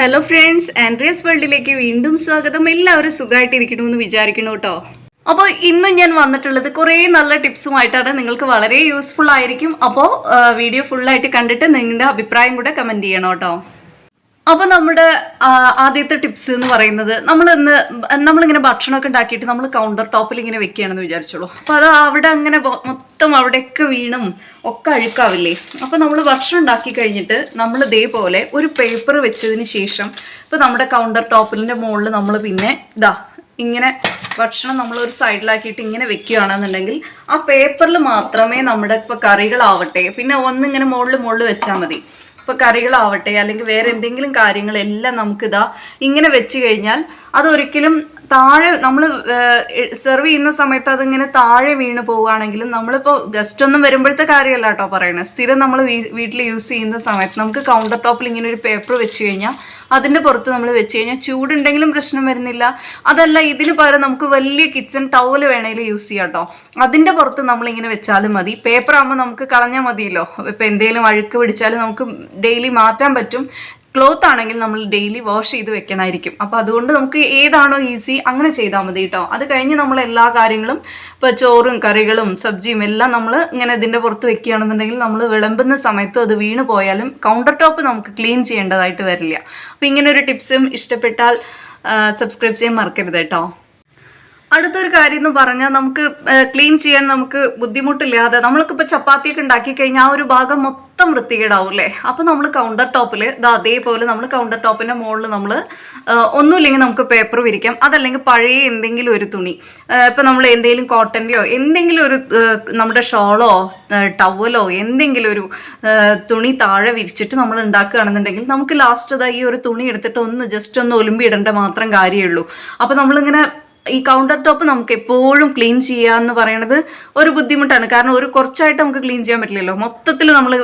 Hello friends Andreas വേൾഡിലേക്ക് വീണ്ടും സ്വാഗതം. എല്ലാവരും സുഖമായിട്ടിരിക്കണമെന്ന് വിചാരിക്കണു കേട്ടോ. അപ്പോൾ ഇന്ന് ഞാൻ വന്നിട്ടുള്ളത് കുറേ നല്ല ടിപ്സുമായിട്ടാണ്. നിങ്ങൾക്ക് വളരെ യൂസ്ഫുൾ ആയിരിക്കും. അപ്പോൾ വീഡിയോ ഫുള്ളായിട്ട് കണ്ടിട്ട് നിങ്ങളുടെ അഭിപ്രായം കൂടെ കമന്റ് ചെയ്യണം കേട്ടോ. അപ്പോൾ നമ്മുടെ ആദ്യത്തെ ടിപ്സ് എന്ന് പറയുന്നത് നമ്മൾ ഇന്ന് നമ്മളിങ്ങനെ ഭക്ഷണമൊക്കെ ഉണ്ടാക്കിയിട്ട് നമ്മൾ കൗണ്ടർ ടോപ്പിൽ ഇങ്ങനെ വെക്കുകയാണെന്ന് വിചാരിച്ചോളൂ. അപ്പൊ അത് അവിടെ അങ്ങനെ മൊത്തം അവിടെയൊക്കെ വീണും ഒക്കെ അഴുക്കാവില്ലേ? അപ്പൊ നമ്മൾ ഭക്ഷണം ഉണ്ടാക്കി കഴിഞ്ഞിട്ട് നമ്മൾ ഇതേപോലെ ഒരു പേപ്പർ വെച്ചതിന് ശേഷം ഇപ്പൊ നമ്മുടെ കൗണ്ടർ ടോപ്പിലിന്റെ മുകളിൽ നമ്മൾ പിന്നെ ഇതാ ഇങ്ങനെ ഭക്ഷണം നമ്മൾ ഒരു സൈഡിലാക്കിയിട്ട് ഇങ്ങനെ വെക്കുകയാണെന്നുണ്ടെങ്കിൽ ആ പേപ്പറിൽ മാത്രമേ നമ്മുടെ ഇപ്പോൾ കറികളാവട്ടെ പിന്നെ ഒന്നിങ്ങനെ മുകളിൽ മുകളിൽ വെച്ചാൽ മതി. ഇപ്പൊ കറികളാവട്ടെ അല്ലെങ്കിൽ വേറെ എന്തെങ്കിലും കാര്യങ്ങളെല്ലാം നമുക്കിതാ ഇങ്ങനെ വെച്ച് കഴിഞ്ഞാൽ അതൊരിക്കലും താഴെ നമ്മൾ സെർവ് ചെയ്യുന്ന സമയത്ത് അതിങ്ങനെ താഴെ വീണ് പോവുകയാണെങ്കിലും നമ്മളിപ്പോൾ ഗസ്റ്റ് ഒന്നും വരുമ്പോഴത്തെ കാര്യമല്ല കേട്ടോ പറയണത് സ്ഥിരം നമ്മൾ വീട്ടിൽ യൂസ് ചെയ്യുന്ന സമയത്ത് നമുക്ക് കൗണ്ടർ ടോപ്പിൽ ഇങ്ങനെ ഒരു പേപ്പർ വെച്ച് കഴിഞ്ഞാൽ അതിന്റെ പുറത്ത് നമ്മൾ വെച്ച് കഴിഞ്ഞാൽ ചൂടുണ്ടെങ്കിലും പ്രശ്നം വരുന്നില്ല. അതല്ല ഇതിന് പകരം നമുക്ക് വലിയ കിച്ചൺ ടവൽ വേണമെങ്കിൽ യൂസ് ചെയ്യാം കേട്ടോ. അതിന്റെ പുറത്ത് നമ്മളിങ്ങനെ വെച്ചാലും മതി. പേപ്പർ ആകുമ്പോൾ നമുക്ക് കളഞ്ഞാൽ മതിയല്ലോ. ഇപ്പോൾ എന്തെങ്കിലും അഴുക്ക് പിടിച്ചാലും നമുക്ക് ഡെയിലി മാറ്റാൻ പറ്റും. ക്ലോത്ത് ആണെങ്കിൽ നമ്മൾ ഡെയിലി വാഷ് ചെയ്ത് വെക്കണമായിരിക്കും അപ്പോൾ അതുകൊണ്ട് നമുക്ക് ഏതാണോ ഈസി അങ്ങനെ ചെയ്താൽ മതി കേട്ടോ അത് കഴിഞ്ഞ് നമ്മൾ എല്ലാ കാര്യങ്ങളും ഇപ്പോൾ ചോറും കറികളും സബ്ജിയും എല്ലാം നമ്മൾ ഇങ്ങനെ ഇതിന്റെ പുറത്ത് വെക്കുകയാണെന്നുണ്ടെങ്കിൽ നമ്മൾ വിളമ്പുന്ന സമയത്തും അത് വീണ് പോയാലും കൗണ്ടർ ടോപ്പ് നമുക്ക് ക്ലീൻ ചെയ്യേണ്ടതായിട്ട് വരില്ല. അപ്പോൾ ഇങ്ങനെ ഒരു ടിപ്സും ഇഷ്ടപ്പെട്ടാൽ സബ്സ്ക്രൈബ് ചെയ്യാൻ മറക്കരുത് കേട്ടോ അടുത്തൊരു കാര്യം എന്ന് പറഞ്ഞാൽ നമുക്ക് ക്ലീൻ ചെയ്യാൻ നമുക്ക് ബുദ്ധിമുട്ടില്ലാതെ നമ്മൾക്കിപ്പോൾ ചപ്പാത്തിയൊക്കെ ഉണ്ടാക്കി കഴിഞ്ഞാൽ ആ ഒരു ഭാഗം മൊത്തം വൃത്തികേടാവും അല്ലേ അപ്പോൾ നമ്മൾ കൗണ്ടർ ടോപ്പിൽ ഇതാ അതേപോലെ നമ്മൾ കൗണ്ടർ ടോപ്പിന്റെ മുകളിൽ നമ്മൾ ഒന്നുമില്ലെങ്കിൽ നമുക്ക് പേപ്പർ വിരിക്കാം. അതല്ലെങ്കിൽ പഴയ എന്തെങ്കിലും ഒരു തുണി. ഇപ്പം നമ്മൾ എന്തെങ്കിലും കോട്ടന്റെയോ എന്തെങ്കിലും ഒരു നമ്മുടെ ഷോളോ ടവലോ എന്തെങ്കിലും ഒരു തുണി താഴെ വിരിച്ചിട്ട് നമ്മൾ ഉണ്ടാക്കുകയാണെന്നുണ്ടെങ്കിൽ നമുക്ക് ലാസ്റ്റ് ഈ ഒരു തുണി എടുത്തിട്ട് ഒന്ന് ജസ്റ്റ് ഒന്ന് ഒലുമ്പി ഇടേണ്ട മാത്രം കാര്യമുള്ളൂ അപ്പോൾ നമ്മളിങ്ങനെ ഈ കൗണ്ടർ ടോപ്പ് നമുക്ക് എപ്പോഴും ക്ലീൻ ചെയ്യുക എന്ന് പറയുന്നത് ഒരു ബുദ്ധിമുട്ടാണ്. കാരണം ഒരു കുറച്ചായിട്ട് നമുക്ക് ക്ലീൻ ചെയ്യാൻ പറ്റില്ലല്ലോ. മൊത്തത്തിൽ നമ്മൾ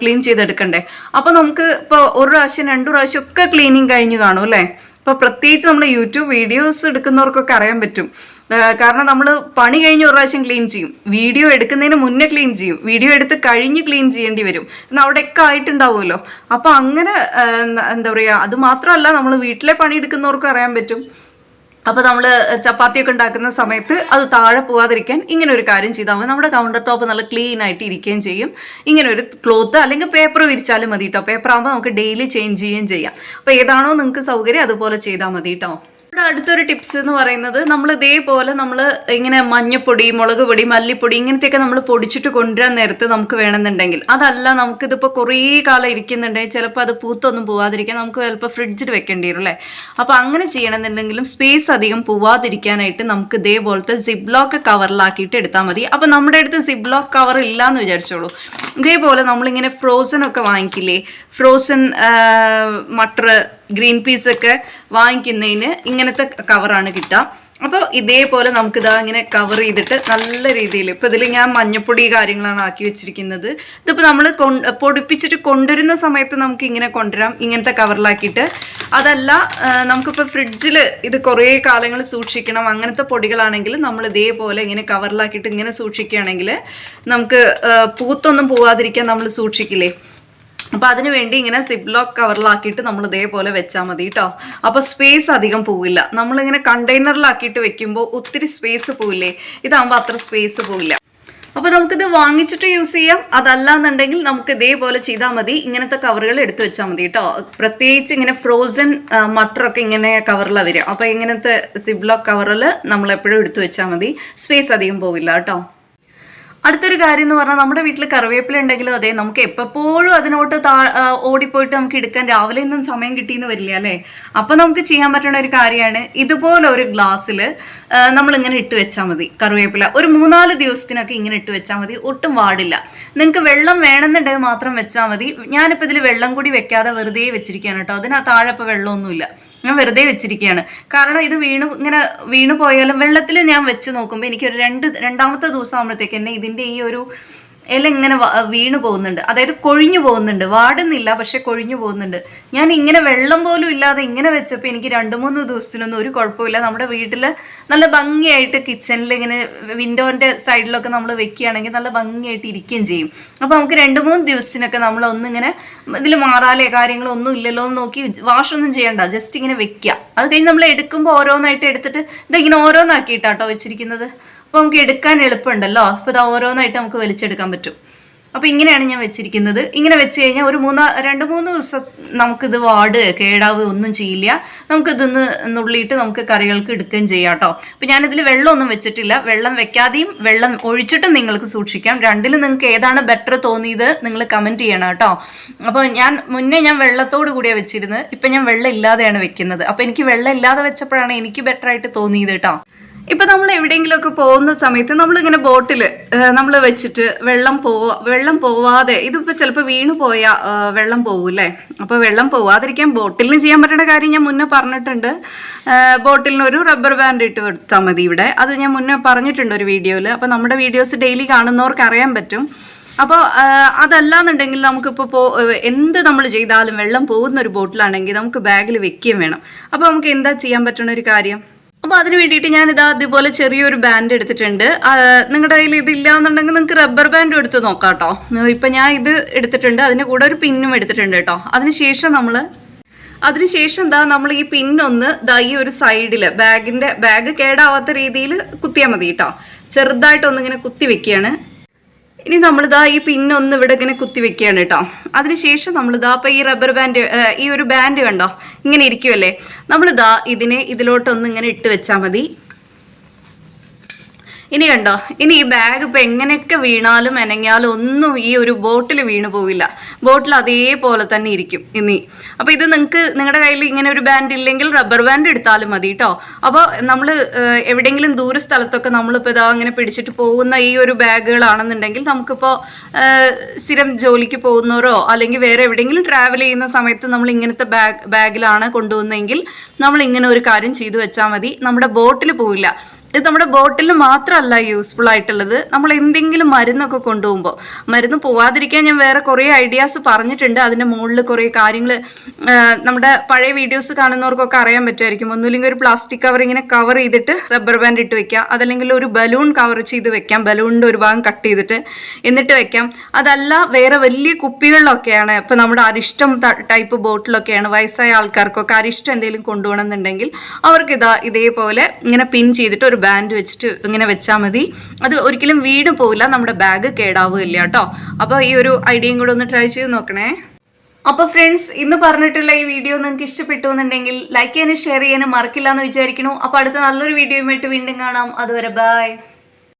ക്ലീൻ ചെയ്തെടുക്കണ്ടേ. അപ്പോൾ നമുക്ക് ഇപ്പോൾ ഒരു പ്രാവശ്യം രണ്ടു പ്രാവശ്യം ഒക്കെ ക്ലീനിങ് കഴിഞ്ഞ് കാണും അല്ലേ? അപ്പോൾ പ്രത്യേകിച്ച് നമ്മൾ യൂട്യൂബ് വീഡിയോസ് എടുക്കുന്നവർക്കൊക്കെ അറിയാൻ പറ്റും. കാരണം നമ്മൾ പണി കഴിഞ്ഞ് ഒരു പ്രാവശ്യം ക്ലീൻ ചെയ്യും. വീഡിയോ എടുക്കുന്നതിന് മുന്നേ ക്ലീൻ ചെയ്യും. വീഡിയോ എടുത്ത് കഴിഞ്ഞ് ക്ലീൻ ചെയ്യേണ്ടി വരും. എന്നാൽ അവിടെയൊക്കെ ആയിട്ടുണ്ടാവുമല്ലോ. അപ്പോൾ അങ്ങനെ എന്താ പറയുക അത് മാത്രമല്ല നമ്മൾ വീട്ടിലെ പണി എടുക്കുന്നവർക്കും അറിയാൻ പറ്റും. അപ്പോൾ നമ്മൾ ചപ്പാത്തിയൊക്കെ ഉണ്ടാക്കുന്ന സമയത്ത് അത് താഴെ പോവാതിരിക്കാൻ ഇങ്ങനെ ഒരു കാര്യം ചെയ്താൽ മതി. നമ്മുടെ കൗണ്ടർ ടോപ്പ് നല്ല ക്ലീൻ ആയിട്ട് ഇരിക്കുകയും ചെയ്യും. ഇങ്ങനെ ഒരു ക്ലോത്ത് അല്ലെങ്കിൽ പേപ്പർ വിരിച്ചാലും മതി കേട്ടോ പേപ്പർ ആകുമ്പോൾ നമുക്ക് ഡെയിലി ചേഞ്ച് ചെയ്യുകയും ചെയ്യാം. അപ്പോൾ ഏതാണോ നിങ്ങൾക്ക് സൗകര്യം അതുപോലെ ചെയ്താൽ മതി കേട്ടോ ഇവിടെ അടുത്തൊരു ടിപ്സ് എന്ന് പറയുന്നത് നമ്മൾ ഇതേപോലെ നമ്മൾ ഇങ്ങനെ മഞ്ഞപ്പൊടി മുളക് പൊടി മല്ലിപ്പൊടി ഇങ്ങനത്തെയൊക്കെ നമ്മൾ പൊടിച്ചിട്ട് കൊണ്ടുവരാൻ നേരത്ത് നമുക്ക് വേണമെന്നുണ്ടെങ്കിൽ. അതല്ല നമുക്കിതിപ്പോൾ കുറേ കാലം ഇരിക്കുന്നുണ്ടെങ്കിൽ ചിലപ്പോൾ അത് പൂത്തൊന്നും പോവാതിരിക്കാൻ നമുക്ക് ചിലപ്പോൾ ഫ്രിഡ്ജിൽ വെക്കേണ്ടി വരും അല്ലേ? അപ്പോൾ അങ്ങനെ ചെയ്യണമെന്നുണ്ടെങ്കിലും സ്പേസ് അധികം പോവാതിരിക്കാനായിട്ട് നമുക്ക് ഇതേപോലത്തെ സിബ്ലോക്ക് കവറിലാക്കിയിട്ട് എടുത്താൽ മതി. അപ്പോൾ നമ്മുടെ അടുത്ത് സിബ്ലോക്ക് കവർ ഇല്ല എന്ന് വിചാരിച്ചോളൂ. ഇതേപോലെ നമ്മളിങ്ങനെ ഫ്രോസൺ ഒക്കെ വാങ്ങിക്കില്ലേ? ഫ്രോസൺ മട്ടർ ഗ്രീൻ പീസ് ഒക്കെ വാങ്ങിക്കുന്നതിന് ഇങ്ങനത്തെ കവറാണ് കിട്ടുക. അപ്പോൾ ഇതേപോലെ നമുക്കിതാ ഇങ്ങനെ കവർ ചെയ്തിട്ട് നല്ല രീതിയിൽ ഇപ്പോൾ ഇതിൽ ഞാൻ മഞ്ഞപ്പൊടി കാര്യങ്ങളാണ് ആക്കി വെച്ചിരിക്കുന്നത്. ഇതിപ്പോൾ നമ്മൾ പൊടിപ്പിച്ചിട്ട് കൊണ്ടുവരുന്ന സമയത്ത് നമുക്ക് ഇങ്ങനെ കൊണ്ടുവരാം. ഇങ്ങനത്തെ കവറിലാക്കിയിട്ട്. അതല്ല നമുക്കിപ്പോൾ ഫ്രിഡ്ജിൽ ഇത് കുറേ കാലങ്ങൾ സൂക്ഷിക്കണം. അങ്ങനത്തെ പൊടികളാണെങ്കിൽ നമ്മൾ ഇതേപോലെ ഇങ്ങനെ കവറിലാക്കിയിട്ട് ഇങ്ങനെ സൂക്ഷിക്കുകയാണെങ്കിൽ നമുക്ക് പൂത്തൊന്നും പോവാതിരിക്കാൻ നമ്മൾ സൂക്ഷിക്കില്ലേ? അപ്പോൾ അതിന് വേണ്ടി ഇങ്ങനെ സിബ്ലോക്ക് കവറിലാക്കിയിട്ട് നമ്മൾ ഇതേപോലെ വെച്ചാൽ മതി കേട്ടോ അപ്പോൾ സ്പേസ് അധികം പോവില്ല. നമ്മളിങ്ങനെ കണ്ടെയ്നറിലാക്കിയിട്ട് വെക്കുമ്പോൾ ഒത്തിരി സ്പേസ് പോവില്ലേ? ഇതാകുമ്പോൾ അത്ര സ്പേസ് പോവില്ല. അപ്പോൾ നമുക്കിത് വാങ്ങിച്ചിട്ട് യൂസ് ചെയ്യാം. അതല്ല എന്നുണ്ടെങ്കിൽ നമുക്ക് ഇതേപോലെ ചെയ്താൽ മതി. ഇങ്ങനത്തെ കവറുകൾ എടുത്തു വെച്ചാൽ മതി കേട്ടോ പ്രത്യേകിച്ച് ഇങ്ങനെ ഫ്രോസൺ മട്ടറൊക്കെ ഇങ്ങനെ കവറിലാണ് വരിക. അപ്പോൾ ഇങ്ങനത്തെ സിബ്ലോക്ക് കവറിൽ നമ്മൾ എപ്പോഴും എടുത്തു വെച്ചാൽ മതി. സ്പേസ് അധികം പോവില്ല കേട്ടോ അടുത്തൊരു കാര്യം എന്ന് പറഞ്ഞാൽ നമ്മുടെ വീട്ടിൽ കറിവേപ്പില ഉണ്ടെങ്കിലും അതെ നമുക്ക് എപ്പോഴും അതിനോട്ട് താ ഓടിപ്പോയിട്ട് നമുക്ക് എടുക്കാൻ രാവിലെ ഒന്നും സമയം കിട്ടിയെന്ന് വരില്ല അല്ലേ? അപ്പം നമുക്ക് ചെയ്യാൻ പറ്റുന്ന ഒരു കാര്യമാണ് ഇതുപോലെ ഒരു ഗ്ലാസ്സിൽ നമ്മളിങ്ങനെ ഇട്ട് വെച്ചാൽ മതി കറിവേപ്പില. ഒരു മൂന്നാൽ ദിവസത്തിനൊക്കെ ഇങ്ങനെ ഇട്ട് വെച്ചാൽ മതി ഒട്ടും വാടില്ല. നിങ്ങൾക്ക് വെള്ളം വേണമെന്നുണ്ടെങ്കിൽ മാത്രം വെച്ചാൽ മതി. ഞാനിപ്പോൾ ഇതിൽ വെള്ളം കൂടി വെക്കാതെ വെറുതെ വെച്ചിരിക്കുകയാണ് കേട്ടോ അതിന് താഴെ ഇപ്പോൾ വെള്ളമൊന്നുമില്ല. ഞാൻ വെറുതെ വെച്ചിരിക്കുകയാണ്. കാരണം ഇത് വീണു ഇങ്ങനെ വീണു പോയാലും വെള്ളത്തിൽ ഞാൻ വെച്ച് നോക്കുമ്പോൾ എനിക്കൊരു രണ്ട് രണ്ടാമത്തെ ദിവസം ആകുമ്പോഴത്തേക്ക് തന്നെ ഇതിന്റെ ഈ ഒരു ഇല ഇങ്ങനെ വീണു പോകുന്നുണ്ട്. അതായത് കൊഴിഞ്ഞു പോകുന്നുണ്ട്. വാടുന്നില്ല പക്ഷെ കൊഴിഞ്ഞു പോകുന്നുണ്ട്. ഞാൻ ഇങ്ങനെ വെള്ളം പോലും ഇല്ലാതെ ഇങ്ങനെ വെച്ചപ്പോൾ എനിക്ക് രണ്ട് മൂന്ന് ദിവസത്തിനൊന്നും ഒരു കുഴപ്പമില്ല. നമ്മുടെ വീട്ടിൽ നല്ല ഭംഗിയായിട്ട് കിച്ചണിൽ ഇങ്ങനെ വിൻഡോന്റെ സൈഡിലൊക്കെ നമ്മൾ വെക്കുകയാണെങ്കിൽ നല്ല ഭംഗിയായിട്ട് ഇരിക്കുകയും ചെയ്യും. അപ്പോൾ നമുക്ക് രണ്ട് മൂന്ന് ദിവസത്തിനൊക്കെ നമ്മൾ ഒന്നിങ്ങനെ ഇതിൽ മാറാലേ കാര്യങ്ങളൊന്നും ഇല്ലല്ലോ എന്ന് നോക്കി വാഷൊന്നും ചെയ്യണ്ട. ജസ്റ്റ് ഇങ്ങനെ വെക്കുക. അത് കഴിഞ്ഞ് നമ്മൾ എടുക്കുമ്പോൾ ഓരോന്നായിട്ട് എടുത്തിട്ട് ഇതിങ്ങനെ ഓരോന്നാക്കിയിട്ടാട്ടോ വെച്ചിരിക്കുന്നത്. അപ്പോൾ നമുക്ക് എടുക്കാൻ എളുപ്പമുണ്ടല്ലോ. അപ്പോൾ ഇത് ഓരോന്നായിട്ട് നമുക്ക് വലിച്ചെടുക്കാൻ പറ്റും. അപ്പോൾ ഇങ്ങനെയാണ് ഞാൻ വെച്ചിരിക്കുന്നത്. ഇങ്ങനെ വെച്ച് കഴിഞ്ഞാൽ ഒരു മൂന്ന് രണ്ട് മൂന്ന് ദിവസം നമുക്കിത് വാട് കേടാവ് ഒന്നും ചെയ്യില്ല. നമുക്കിതൊന്ന് നുള്ളിയിട്ട് നമുക്ക് കറികൾക്ക് എടുക്കുകയും ചെയ്യാം കേട്ടോ അപ്പോൾ ഞാനിതിൽ വെള്ളമൊന്നും വെച്ചിട്ടില്ല. വെള്ളം വെക്കാതെയും വെള്ളം ഒഴിച്ചിട്ടും നിങ്ങൾക്ക് സൂക്ഷിക്കാം. രണ്ടിൽ നിങ്ങൾക്ക് ഏതാണ് ബെറ്റർ തോന്നിയത് നിങ്ങൾ കമന്റ് ചെയ്യണം കേട്ടോ. അപ്പോൾ ഞാൻ മുന്നേ ഞാൻ വെള്ളത്തോട് കൂടിയാണ് വെച്ചിരുന്നത്. ഇപ്പം ഞാൻ വെള്ളം ഇല്ലാതെയാണ് വെക്കുന്നത്. അപ്പോൾ എനിക്ക് വെള്ളം ഇല്ലാതെ വെച്ചപ്പോഴാണ് എനിക്ക് ബെറ്റർ ആയിട്ട് തോന്നിയത് കേട്ടോ ഇപ്പൊ നമ്മൾ എവിടെയെങ്കിലുമൊക്കെ പോകുന്ന സമയത്ത് നമ്മളിങ്ങനെ ബോട്ടിൽ നമ്മൾ വെച്ചിട്ട് വെള്ളം പോവാ വെള്ളം പോവാതെ ഇതിപ്പോ ചിലപ്പോൾ വീണു പോയാൽ വെള്ളം പോവൂല്ലേ? അപ്പോൾ വെള്ളം പോവാതിരിക്കാൻ ബോട്ടിലിന് ചെയ്യാൻ പറ്റുന്ന കാര്യം ഞാൻ മുന്നേ പറഞ്ഞിട്ടുണ്ട്. ബോട്ടിലിന് ഒരു റബ്ബർ ബാൻഡ് ഇട്ട് കൊടുത്താൽ മതി ഇവിടെ. അത് ഞാൻ മുന്നേ പറഞ്ഞിട്ടുണ്ട് ഒരു വീഡിയോയിൽ അപ്പോൾ നമ്മുടെ വീഡിയോസ് ഡെയിലി കാണുന്നവർക്ക് അറിയാൻ പറ്റും. അപ്പോൾ അതല്ലാന്നുണ്ടെങ്കിൽ നമുക്കിപ്പോൾ പോ എന്ത് നമ്മൾ ചെയ്താലും വെള്ളം പോകുന്ന ഒരു ബോട്ടിലാണെങ്കിൽ നമുക്ക് ബാഗിൽ വെക്കുകയും വേണം. അപ്പോൾ നമുക്ക് എന്താ ചെയ്യാൻ പറ്റുന്ന ഒരു കാര്യം? അപ്പോൾ അതിന് വേണ്ടിയിട്ട് ഞാൻ ഇതാ അതുപോലെ ചെറിയൊരു ബാൻഡ് എടുത്തിട്ടുണ്ട്. നിങ്ങളുടെ കയ്യിൽ ഇതില്ല എന്നുണ്ടെങ്കിൽ നിങ്ങൾക്ക് റബ്ബർ ബാൻഡും എടുത്ത് നോക്കാം കേട്ടോ ഇപ്പം ഞാൻ ഇത് എടുത്തിട്ടുണ്ട്. അതിന്റെ കൂടെ ഒരു പിന്നും എടുത്തിട്ടുണ്ട് കേട്ടോ അതിനുശേഷം നമ്മൾ അതിനുശേഷം എന്താ നമ്മൾ ഈ പിന്നൊന്ന് ദാ ഈ ഒരു സൈഡിൽ ബാഗിന്റെ ബാഗ് കേടാവാത്ത രീതിയിൽ കുത്തിയാൽ മതി കേട്ടോ ചെറുതായിട്ടൊന്നിങ്ങനെ കുത്തി വെക്കുകയാണ് ഇനി നമ്മളിതാ ഈ പിന്നൊന്ന് ഇവിടെ ഇങ്ങനെ കുത്തി വെക്കുകയാണ് കേട്ടോ അതിനുശേഷം നമ്മളിതാ അപ്പോൾ ഈ റബ്ബർ ബാൻഡ് ഈ ഒരു ബാൻഡ് കണ്ടോ? ഇങ്ങനെ ഇരിക്കുമല്ലേ നമ്മളിതാ ഇതിനെ ഇതിലോട്ടൊന്ന് ഇങ്ങനെ ഇട്ട് വെച്ചാൽ മതി. ഇനി കണ്ടോ? ഇനി ഈ ബാഗ് ഇപ്പം എങ്ങനെയൊക്കെ വീണാലും എനങ്ങിയാലും ഒന്നും ഈ ഒരു ബോട്ടിൽ വീണു പോവില്ല. ബോട്ടിൽ അതേപോലെ തന്നെ ഇരിക്കും ഇനി. അപ്പോൾ ഇത് നിങ്ങൾക്ക് നിങ്ങളുടെ കയ്യിൽ ഇങ്ങനെ ഒരു ബാൻഡ് ഇല്ലെങ്കിൽ റബ്ബർ ബാൻഡ് എടുത്താലും മതി കേട്ടോ അപ്പോൾ നമ്മൾ എവിടെയെങ്കിലും ദൂര സ്ഥലത്തൊക്കെ നമ്മളിപ്പോൾ ഇതാ ഇങ്ങനെ പിടിച്ചിട്ട് പോകുന്ന ഈ ഒരു ബാഗുകളാണെന്നുണ്ടെങ്കിൽ നമുക്കിപ്പോൾ സ്ഥിരം ജോലിക്ക് പോകുന്നവരോ അല്ലെങ്കിൽ വേറെ എവിടെയെങ്കിലും ട്രാവൽ ചെയ്യുന്ന സമയത്ത് നമ്മൾ ഇങ്ങനത്തെ ബാഗ് ബാഗിലാണ് കൊണ്ടുപോകുന്നതെങ്കിൽ നമ്മൾ ഇങ്ങനെ ഒരു കാര്യം ചെയ്തു വെച്ചാൽ മതി. നമ്മുടെ ബോട്ടിൽ പോവില്ല. ഇത് നമ്മുടെ ബോട്ടിൽ മാത്രമല്ല യൂസ്ഫുൾ ആയിട്ടുള്ളത്. നമ്മൾ എന്തെങ്കിലും മരുന്നൊക്കെ കൊണ്ടുപോകുമ്പോൾ മരുന്ന് പോവാതിരിക്കാൻ ഞാൻ വേറെ കുറേ ഐഡിയാസ് പറഞ്ഞിട്ടുണ്ട്. അതിന്റെ മുകളിൽ കുറേ കാര്യങ്ങൾ നമ്മുടെ പഴയ വീഡിയോസ് കാണുന്നവർക്കൊക്കെ അറിയാൻ പറ്റുമായിരിക്കും. ഒന്നുമില്ലെങ്കിൽ ഒരു പ്ലാസ്റ്റിക് കവർ ഇങ്ങനെ കവർ ചെയ്തിട്ട് റബ്ബർ ബാൻഡ് ഇട്ട് വെക്കാം. അതല്ലെങ്കിൽ ഒരു ബലൂൺ കവർ ചെയ്ത് വെക്കാം. ബലൂണിന്റെ ഒരു ഭാഗം കട്ട് ചെയ്തിട്ട് എന്നിട്ട് വെക്കാം. അതല്ല വേറെ വലിയ കുപ്പികളിലൊക്കെയാണ്. ഇപ്പം നമ്മുടെ അരിഷ്ടം ടൈപ്പ് ബോട്ടിലൊക്കെയാണ്. വയസ്സായ ആൾക്കാർക്കൊക്കെ അരിഷ്ടം എന്തെങ്കിലും കൊണ്ടുപോകണമെന്നുണ്ടെങ്കിൽ അവർക്ക് ഇതാ ഇതേപോലെ ഇങ്ങനെ പിൻ ചെയ്തിട്ട് ഒരു ബാൻഡ് വെച്ചിട്ട് ഇങ്ങനെ വെച്ചാൽ മതി. അത് ഒരിക്കലും വീണ് പോവില്ല. നമ്മുടെ ബാഗ് കേടാവുകയില്ല കേട്ടോ. അപ്പോൾ ഈ ഒരു ഐഡിയയും കൂടെ ഒന്ന് ട്രൈ ചെയ്ത് നോക്കണേ. അപ്പോൾ ഫ്രണ്ട്സ് ഇന്ന് പറഞ്ഞിട്ടുള്ള ഈ വീഡിയോ നിങ്ങൾക്ക് ഇഷ്ടപ്പെട്ടു എന്നുണ്ടെങ്കിൽ ലൈക്ക് ചെയ്യാനും ഷെയർ ചെയ്യാനും മറക്കില്ല എന്ന് വിചാരിക്കണു അപ്പോൾ അടുത്ത നല്ലൊരു വീഡിയോയുമായിട്ട് വീണ്ടും കാണാം. അതുവരെ ബൈ